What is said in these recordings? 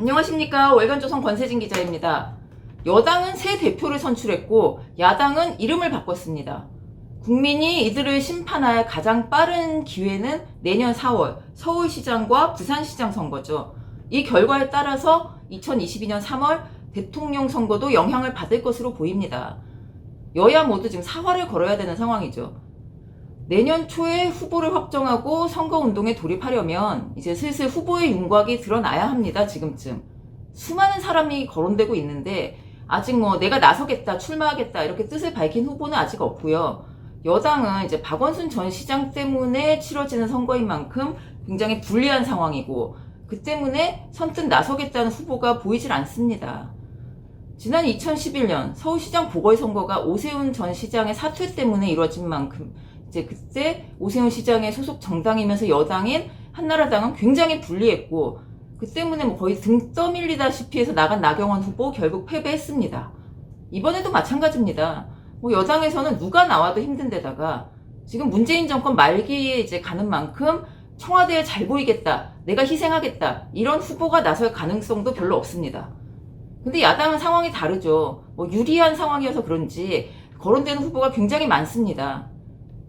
안녕하십니까 월간조선 권세진 기자입니다. 여당은 새 대표를 선출했고 야당은 이름을 바꿨습니다. 국민이 이들을 심판할 가장 빠른 기회는 내년 4월 서울시장과 부산시장 선거죠. 이 결과에 따라서 2022년 3월 대통령 선거도 영향을 받을 것으로 보입니다. 여야 모두 지금 사활을 걸어야 되는 상황이죠. 내년 초에 후보를 확정하고 선거운동에 돌입하려면 이제 슬슬 후보의 윤곽이 드러나야 합니다, 지금쯤. 수많은 사람이 거론되고 있는데 아직 뭐 내가 나서겠다, 출마하겠다 이렇게 뜻을 밝힌 후보는 아직 없고요. 여당은 이제 박원순 전 시장 때문에 치러지는 선거인 만큼 굉장히 불리한 상황이고 그 때문에 선뜻 나서겠다는 후보가 보이질 않습니다. 지난 2011년 서울시장 보궐선거가 오세훈 전 시장의 사퇴 때문에 이루어진 만큼 이제 그때 오세훈 시장의 소속 정당이면서 여당인 한나라당은 굉장히 불리했고 그 때문에 뭐 거의 등 떠밀리다시피 해서 나간 나경원 후보 결국 패배했습니다. 이번에도 마찬가지입니다. 뭐 여당에서는 누가 나와도 힘든데다가 지금 문재인 정권 말기에 이제 가는 만큼 청와대에 잘 보이겠다, 내가 희생하겠다 이런 후보가 나설 가능성도 별로 없습니다. 근데 야당은 상황이 다르죠. 뭐 유리한 상황이어서 그런지 거론되는 후보가 굉장히 많습니다.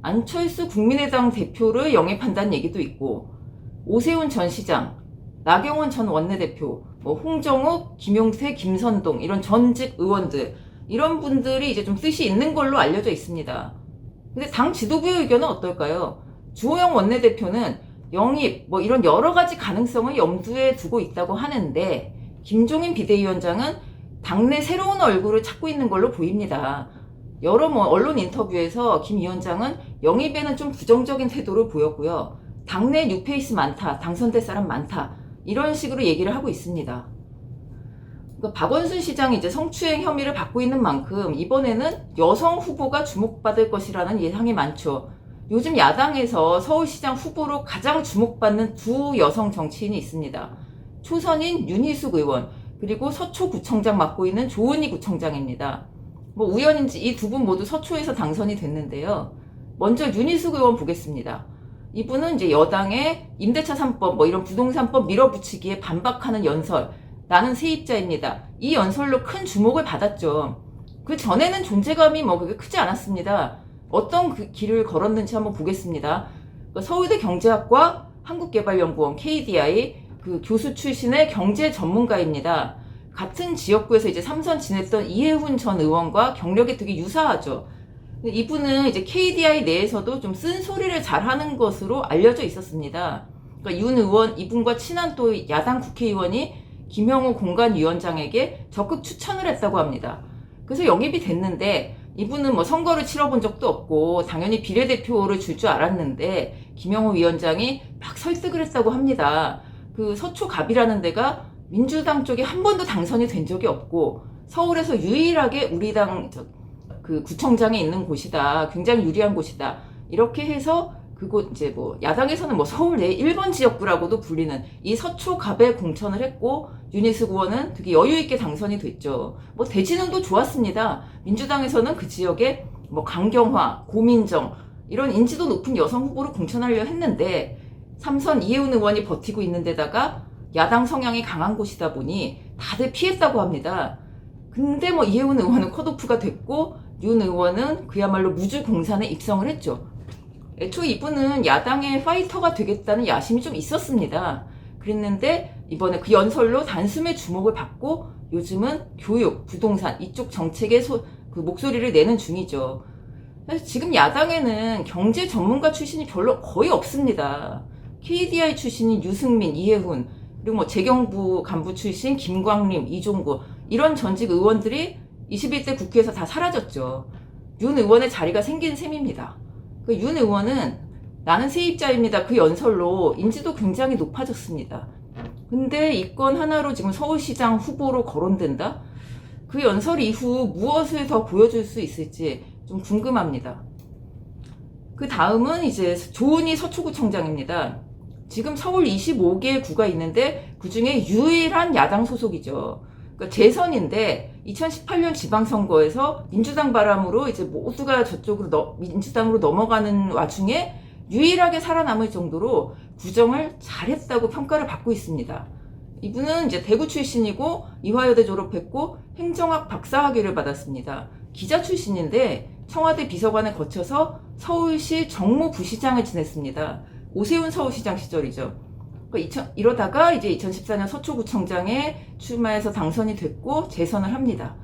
안철수 국민의당 대표를 영입한다는 얘기도 있고 오세훈 전 시장, 나경원 전 원내대표, 뭐 홍정욱, 김용태, 김선동 이런 전직 의원들 이런 분들이 이제 좀 뜻이 있는 걸로 알려져 있습니다. 근데 당 지도부의 의견은 어떨까요? 주호영 원내대표는 영입 뭐 이런 여러 가지 가능성을 염두에 두고 있다고 하는데 김종인 비대위원장은 당내 새로운 얼굴을 찾고 있는 걸로 보입니다. 여러 뭐 언론 인터뷰에서 김 위원장은 영입에는 좀 부정적인 태도를 보였고요. 당내 뉴페이스 많다, 당선될 사람 많다 이런 식으로 얘기를 하고 있습니다. 그러니까 박원순 시장이 이제 성추행 혐의를 받고 있는 만큼 이번에는 여성 후보가 주목받을 것이라는 예상이 많죠. 요즘 야당에서 서울시장 후보로 가장 주목받는 두 여성 정치인이 있습니다. 초선인 윤희숙 의원 그리고 서초구청장 맡고 있는 조은희 구청장입니다. 뭐 우연인지 이 두 분 모두 서초에서 당선이 됐는데요. 먼저 윤희숙 의원 보겠습니다. 이분은 이제 여당의 임대차 3법 뭐 이런 부동산법 밀어붙이기에 반박하는 연설 나는 세입자입니다. 이 연설로 큰 주목을 받았죠. 그 전에는 존재감이 뭐 그게 크지 않았습니다. 어떤 그 길을 걸었는지 한번 보겠습니다. 그 서울대 경제학과 한국개발연구원 KDI 그 교수 출신의 경제 전문가입니다. 같은 지역구에서 이제 삼선 지냈던 이해훈 전 의원과 경력이 되게 유사하죠. 이분은 이제 KDI 내에서도 좀 쓴소리를 잘하는 것으로 알려져 있었습니다. 그러니까 윤 의원 이분과 친한 또 야당 국회의원이 김영호 공간위원장에게 적극 추천을 했다고 합니다. 그래서 영입이 됐는데 이분은 뭐 선거를 치러본 적도 없고 당연히 비례대표를 줄 줄 알았는데 김영호 위원장이 막 설득을 했다고 합니다. 그 서초갑이라는 데가 민주당 쪽에 한 번도 당선이 된 적이 없고 서울에서 유일하게 우리 당 그 구청장에 있는 곳이다. 굉장히 유리한 곳이다. 이렇게 해서 그곳 이제 뭐 야당에서는 뭐 서울 내 1번 지역구라고도 불리는 이 서초갑에 공천을 했고 유니스 의원은 되게 여유 있게 당선이 됐죠. 뭐 대진은도 좋았습니다. 민주당에서는 그 지역에 뭐 강경화, 고민정 이런 인지도 높은 여성 후보를 공천하려 했는데 삼선 이혜훈 의원이 버티고 있는 데다가 야당 성향이 강한 곳이다 보니 다들 피했다고 합니다. 근데 뭐 이혜훈 의원은 컷오프가 됐고 윤 의원은 그야말로 무주 공산에 입성을 했죠. 애초에 이분은 야당의 파이터가 되겠다는 야심이 좀 있었습니다. 그랬는데 이번에 그 연설로 단숨에 주목을 받고 요즘은 교육, 부동산 이쪽 정책에 소, 그 목소리를 내는 중이죠. 지금 야당에는 경제 전문가 출신이 별로 거의 없습니다. KDI 출신인 유승민, 이해훈, 그리고 뭐 재경부 간부 출신 김광림, 이종구 이런 전직 의원들이 21대 국회에서 다 사라졌죠. 윤 의원의 자리가 생긴 셈입니다. 그 윤 의원은 나는 세입자입니다. 그 연설로 인지도 굉장히 높아졌습니다. 근데 이 건 하나로 지금 서울시장 후보로 거론된다? 그 연설 이후 무엇을 더 보여줄 수 있을지 좀 궁금합니다. 그 다음은 이제 조은희 서초구청장입니다. 지금 서울 25개 구가 있는데 그 중에 유일한 야당 소속이죠. 그러니까 재선인데 2018년 지방선거에서 민주당 바람으로 이제 모두가 저쪽으로 너, 민주당으로 넘어가는 와중에 유일하게 살아남을 정도로 구정을 잘했다고 평가를 받고 있습니다. 이분은 이제 대구 출신이고 이화여대 졸업했고 행정학 박사 학위를 받았습니다. 기자 출신인데 청와대 비서관에 거쳐서 서울시 정무부시장을 지냈습니다. 오세훈 서울시장 시절이죠. 그러니까 2000 이러다가 이제 2014년 서초구청장에 출마해서 당선이 됐고 재선을 합니다.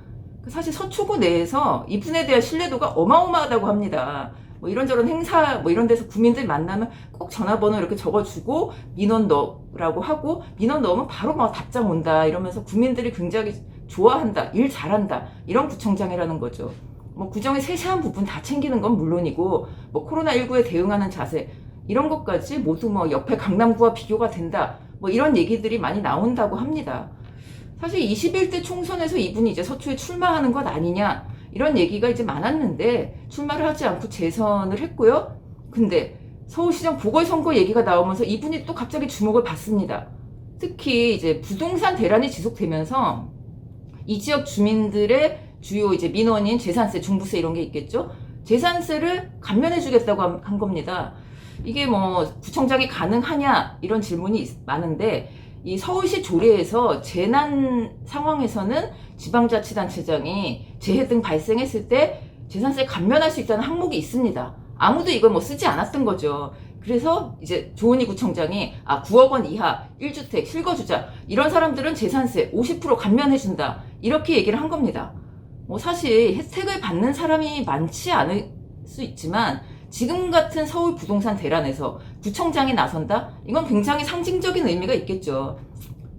그 사실 서초구 내에서 이분에 대한 신뢰도가 어마어마하다고 합니다. 뭐 이런저런 행사 뭐 이런 데서 구민들 만나면 꼭 전화번호 이렇게 적어주고 민원 넣으라고 하고 민원 넣으면 바로 막 답장 온다 이러면서 구민들이 굉장히 좋아한다 일 잘한다 이런 구청장이라는 거죠. 뭐 구정의 세세한 부분 다 챙기는 건 물론이고 뭐 코로나 19에 대응하는 자세 이런 것까지 모두 뭐 옆에 강남구와 비교가 된다 뭐 이런 얘기들이 많이 나온다고 합니다. 사실 21대 총선에서 이분이 이제 서초에 출마하는 것 아니냐 이런 얘기가 이제 많았는데 출마를 하지 않고 재선을 했고요. 근데 서울시장 보궐선거 얘기가 나오면서 이분이 또 갑자기 주목을 받습니다. 특히 이제 부동산 대란이 지속되면서 이 지역 주민들의 주요 이제 민원인 재산세, 중부세 이런 게 있겠죠. 재산세를 감면해 주겠다고 한- 한 겁니다. 이게 뭐 구청장이 가능하냐 이런 질문이 있- 많은데 이 서울시 조례에서 재난 상황에서는 지방자치단체장이 재해 등 발생했을 때 재산세 감면할 수 있다는 항목이 있습니다. 아무도 이걸 뭐 쓰지 않았던 거죠. 그래서 이제 조은희 구청장이 아 9억 원 이하 1주택 실거주자 이런 사람들은 재산세 50% 감면해준다 이렇게 얘기를 한 겁니다. 뭐 사실 혜택을 받는 사람이 많지 않을 수 있지만 지금 같은 서울 부동산 대란에서 구청장이 나선다? 이건 굉장히 상징적인 의미가 있겠죠.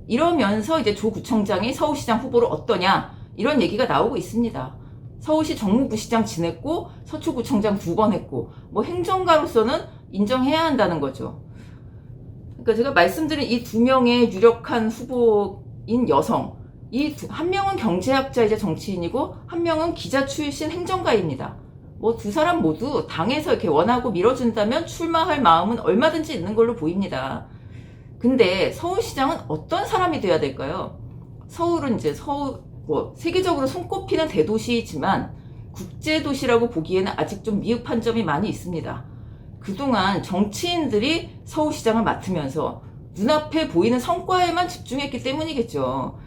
이러면서 이제 조 구청장이 서울시장 후보로 어떠냐? 이런 얘기가 나오고 있습니다. 서울시 정무부시장 지냈고 서초구청장 두 번 했고 뭐 행정가로서는 인정해야 한다는 거죠. 그러니까 제가 말씀드린 이 두 명의 유력한 후보인 여성 이 한 명은 경제학자이자 정치인이고 한 명은 기자 출신 행정가입니다. 뭐 두 사람 모두 당에서 이렇게 원하고 밀어준다면 출마할 마음은 얼마든지 있는 걸로 보입니다. 근데 서울시장은 어떤 사람이 돼야 될까요? 서울은 이제 서울 뭐 세계적으로 손꼽히는 대도시이지만 국제도시라고 보기에는 아직 좀 미흡한 점이 많이 있습니다. 그동안 정치인들이 서울시장을 맡으면서 눈앞에 보이는 성과에만 집중했기 때문이겠죠.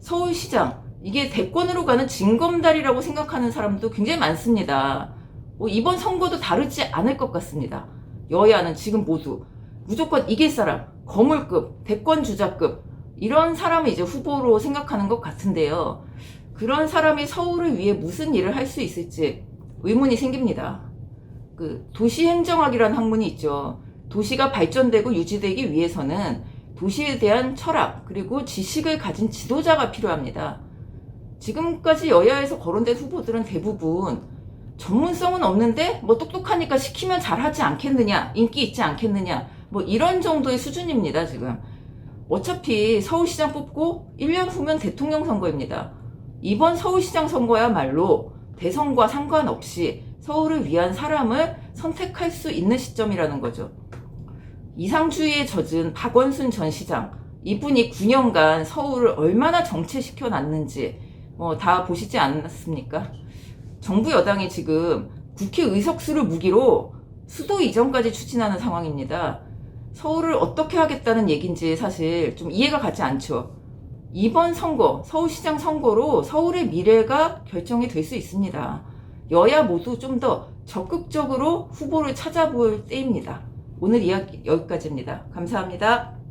서울시장, 이게 대권으로 가는 징검다리라고 생각하는 사람도 굉장히 많습니다. 뭐 이번 선거도 다르지 않을 것 같습니다. 여야는 지금 모두 무조건 이길 사람, 거물급, 대권 주자급, 이런 사람을 이제 후보로 생각하는 것 같은데요. 그런 사람이 서울을 위해 무슨 일을 할 수 있을지 의문이 생깁니다. 그 도시행정학이라는 학문이 있죠. 도시가 발전되고 유지되기 위해서는 도시에 대한 철학 그리고 지식을 가진 지도자가 필요합니다. 지금까지 여야에서 거론된 후보들은 대부분 전문성은 없는데 뭐 똑똑하니까 시키면 잘하지 않겠느냐, 인기 있지 않겠느냐, 뭐 이런 정도의 수준입니다, 지금. 어차피 서울시장 뽑고 1년 후면 대통령 선거입니다. 이번 서울시장 선거야말로 대선과 상관없이 서울을 위한 사람을 선택할 수 있는 시점이라는 거죠. 이상주의에 젖은 박원순 전 시장, 이분이 9년간 서울을 얼마나 정체시켜 놨는지 뭐다 보시지 않았습니까? 정부 여당이 지금 국회 의석수를 무기로 수도 이전까지 추진하는 상황입니다. 서울을 어떻게 하겠다는 얘기인지 사실 좀 이해가 가지 않죠. 이번 선거, 서울시장 선거로 서울의 미래가 결정이 될 수 있습니다. 여야 모두 좀 더 적극적으로 후보를 찾아볼 때입니다. 오늘 이야기 여기까지입니다. 감사합니다.